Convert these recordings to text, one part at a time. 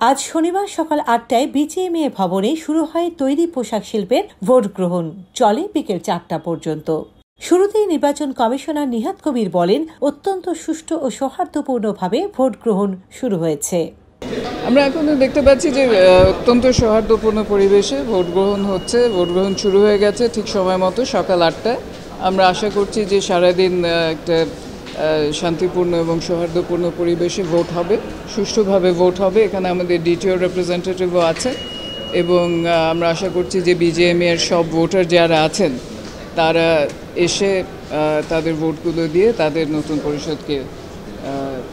আজ শনিবার সকাল আটটায় বিজিএমএ ভবনে শুরু হয় তৈরি পোশাক শিল্পের ভোট গ্রহণ। চলে বিকেল চারটা পর্যন্ত। শুরুতেই নির্বাচন কমিশনার নিহাত কবির বলেন, অত্যন্ত সুষ্ঠু ও সৌহার্দ্যপূর্ণভাবে ভোট গ্রহণ শুরু হয়েছে। আমরা এখন দেখতে পাচ্ছি যে অত্যন্ত সৌহার্দ্যপূর্ণ পরিবেশে ভোট গ্রহণ হচ্ছে, ভোট গ্রহণ শুরু হয়ে গেছে ঠিক সময় মতো সকাল আটটায়। আমরা আশা করছি যে সারাদিন একটা শান্তিপূর্ণ এবং সৌহার্দ্যপূর্ণ পরিবেশে ভোট হবে, সুষ্ঠুভাবে ভোট হবে, এখানে আমাদের ডিটিও রিপ্রেজেন্টেটিভও আছে এবং আমরা আশা করছি যে বিজেএমএর সব ভোটার যারা আছেন, তারা এসে তাদের ভোটগুলো দিয়ে তাদের নতুন পরিষদকে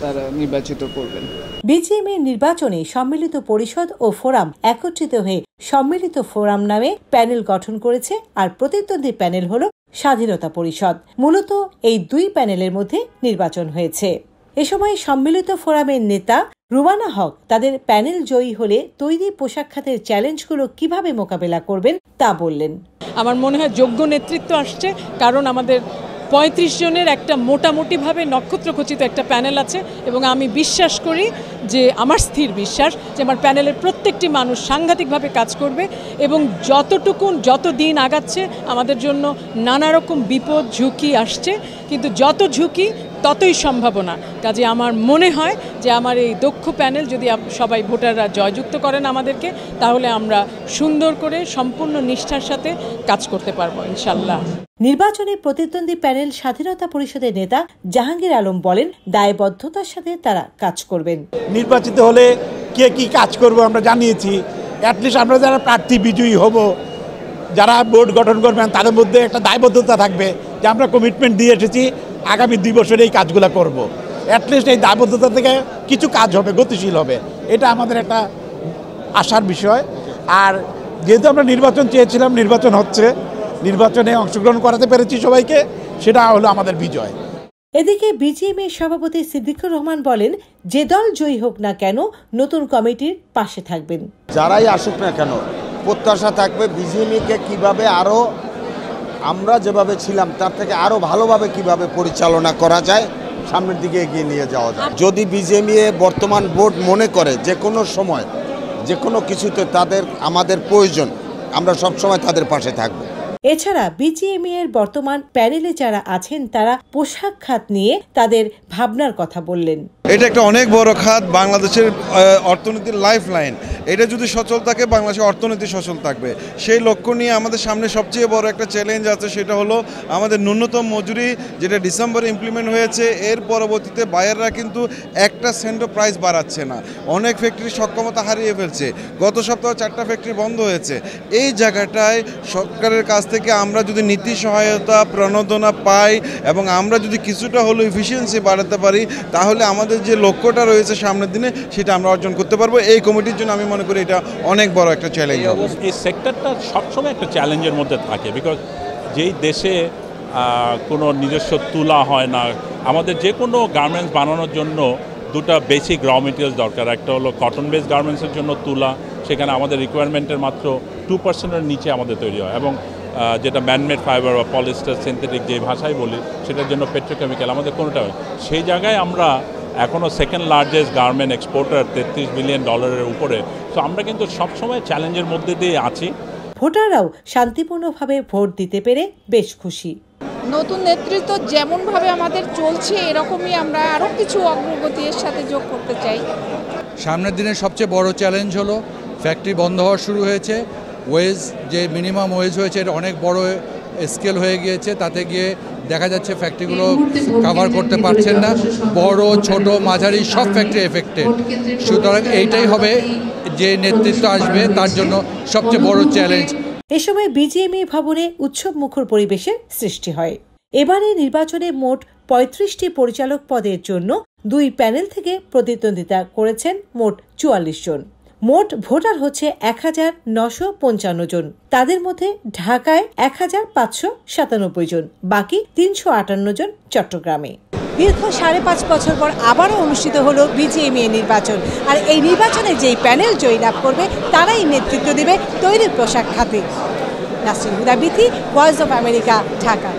তারা নির্বাচিত করবেন। বিজিএমএ নির্বাচনে সম্মিলিত পরিষদ ও ফোরাম একত্রিত হয়ে সম্মিলিত ফোরাম নামে প্যানেল গঠন করেছে, আর প্রতিদ্বন্দ্বী প্যানেল হল স্বাধীনতা পরিষদ। মূলত এই দুই প্যানেলের মধ্যে নির্বাচন হয়েছে। এ সময় সম্মিলিত ফোরামের নেতা রুমানা হক তাদের প্যানেল জয়ী হলে তৈরি পোশাক খাতের চ্যালেঞ্জগুলো কীভাবে মোকাবেলা করবেন তা বললেন। আমার মনে হয় যোগ্য নেতৃত্ব আসছে, কারণ আমাদের পঁয়ত্রিশ জনের একটা মোটামুটিভাবে নক্ষত্রখচিত একটা প্যানেল আছে এবং আমি বিশ্বাস করি যে আমার স্থির বিশ্বাস যে আমার প্যানেলের প্রত্যেকটি মানুষ সাংঘাতিকভাবে কাজ করবে এবং যতটুকুন যত দিন আগাচ্ছে আমাদের জন্য নানা রকম বিপদ, ঝুঁকি আসছে। কিন্তু যত ঝুঁকি, ততই সম্ভাবনা। কাজে আমার মনে হয় যে আমার এই দক্ষ প্যানেল যদি সবাই ভোটাররা জয়যুক্ত করেন আমাদেরকে, তাহলে আমরা সুন্দর করে সম্পূর্ণ নিষ্ঠার সাথে কাজ করতে পারব ইনশাল্লাহ নির্বাচনে প্রতিদ্বন্দ্বী প্যানেল স্বাধীনতা পরিষদের নেতা জাহাঙ্গীর আলম বলেন, দায়বদ্ধতার সাথে তারা কাজ করবেন। নির্বাচিত হলে কে কি কাজ করব আমরা জানিয়েছি। অ্যাটলিস্ট আমরা যারা প্রার্থী বিজয়ী হব, যারা বোর্ড গঠন করবেন, তাদের মধ্যে একটা দায়বদ্ধতা থাকবে যে আমরা কমিটমেন্ট দিয়ে এসেছি, আগামী দুই বছরে এই কাজগুলো করব। অ্যাটলিস্ট এই দায়বদ্ধতা থেকে কিছু কাজ হবে, গতিশীল হবে। এটা আমাদের একটা আশার বিষয়। আর যেহেতু আমরা নির্বাচন চেয়েছিলাম, নির্বাচন হচ্ছে নির্বাচনে অংশগ্রহণ করাতে পেরেছি সবাইকে সেটা হলো আমাদের বিজয়। এদিকে বিজিএমের সভাপতি সিদ্দিকুর রহমান বলেন যে দল জয়ী হোক না কেন নতুন কমিটির পাশে থাকবেন। যারাই আসুক না কেন প্রত্যাশা থাকবে বিজিএমকে কীভাবে আরও আমরা যেভাবে ছিলাম তার থেকে আরও ভালোভাবে কীভাবে পরিচালনা করা যায় সামনের দিকে এগিয়ে নিয়ে যাওয়া যায়। যদি বিজেএমএ বর্তমান বোর্ড মনে করে যে কোনো সময় যে কোনো কিছুতে তাদের আমাদের প্রয়োজন আমরা সবসময় তাদের পাশে থাকব। এছাড়া বিজিএমই এর বর্তমান প্যানেলে যারা আছেন, তারা পোশাক খাত নিয়ে তাদের ভাবনার কথা বললেন। এটা একটা অনেক বড় খাত বাংলাদেশের অর্থনীতির লাইফ লাইন এটা যদি সচল থাকে, বাংলাদেশের অর্থনীতি সচল থাকবে। সেই লক্ষ্য নিয়ে আমাদের সামনে সবচেয়ে বড় একটা চ্যালেঞ্জ আছে, সেটা হলো আমাদের ন্যূনতম মজুরি, যেটা ডিসেম্বরে ইমপ্লিমেন্ট হয়েছে। এর পরবর্তীতে বায়াররা কিন্তু একটা সেন্টও প্রাইস বাড়াচ্ছে না। অনেক ফ্যাক্টরি সক্ষমতা হারিয়ে ফেলছে। গত সপ্তাহ চারটা ফ্যাক্টরি বন্ধ হয়েছে। এই জায়গাটায় সরকারের কাছ থেকে আমরা যদি নীতি সহায়তা, প্রণোদনা পাই এবং আমরা যদি কিছুটা হলো ইফিসিয়েন্সি বাড়াতে পারি, তাহলে আমাদের যে লক্ষ্যটা রয়েছে সামনের দিনে, সেটা আমরা অর্জন করতে পারব। এই কমিটির জন্য আমি মনে করি এটা অনেক বড় একটা চ্যালেঞ্জ এই সেক্টরটা সবসময় একটা চ্যালেঞ্জের মধ্যে থাকে বিকজ যেই দেশে কোনো নিজস্ব তুলা হয় না, আমাদের যে কোনো গার্মেন্টস বানানোর জন্য দুটা বেসিক র মেটেরিয়ালস দরকার। একটা হলো কটন বেস গার্মেন্টসের জন্য তুলা, সেখানে আমাদের রিকোয়ারমেন্টের মাত্র টু পার্সেন্টের নিচে আমাদের তৈরি হয়। এবং যেটা ম্যানমেড ফাইবার বা পলিস্টার সিনথেটিক যে ভাষায় বলি, সেটার জন্য পেট্রোকেমিক্যাল আমাদের কোনোটা সেই জায়গায় আমরা এখনও সেকেন্ড লার্জেস্ট গার্মেন্ট এক্সপোর্টার তেত্রিশ বিলিয়ন ডলারের উপরে। তো আমরা কিন্তু সবসময় চ্যালেঞ্জের মধ্যে দিয়ে আছি। ভোটাররাও শান্তিপূর্ণভাবে ভোট দিতে পেরে বেশ খুশি। নতুন নেতৃত্ব যেমনভাবে আমাদের চলছে এরকমই আমরা আরও কিছু অগ্রগতি এর সাথে যোগ করতে চাই। সামনের দিনের সবচেয়ে বড় চ্যালেঞ্জ হলো ফ্যাক্টরি বন্ধ হওয়া শুরু হয়েছে। ওয়েজ যে মিনিমাম ওয়েজ হয়েছে এটা অনেক বড় স্কেল হয়ে গিয়েছে। তাতে গিয়ে দেখা যাচ্ছে ফ্যাক্টরিগুলো কাভার করতে পারছেন না। বড়, ছোট, মাঝারি, সব ফ্যাক্টরি এফেক্টেড সুতরাং এইটাই হবে যে নেতৃত্ব আসবে, তার জন্য সবচেয়ে বড় চ্যালেঞ্জ এ সময় বিজিএমই ভবনে উৎসব মুখর পরিবেশের সৃষ্টি হয়। এবারে নির্বাচনে মোট পঁয়ত্রিশটি পরিচালক পদের জন্য দুই প্যানেল থেকে প্রতিদ্বন্দ্বিতা করেছেন মোট চুয়াল্লিশ জন। মোট ভোটার হচ্ছে এক হাজার নশো পঞ্চান্ন জন। তাদের মধ্যে ঢাকায় এক হাজার পাঁচশো সাতানব্বই জন। বাকি তিনশো আটান্ন জন চট্টগ্রামে। দীর্ঘ সাড়ে পাঁচ বছর পর আবারও অনুষ্ঠিত হল বিজিএমএ নির্বাচন। আর এই নির্বাচনে যেই প্যানেল জয়ী লাভ করবে, তারাই নেতৃত্ব দেবে তৈরি পোশাক খাতে। Nasrin Huda Bithi voice of America, Dhaka.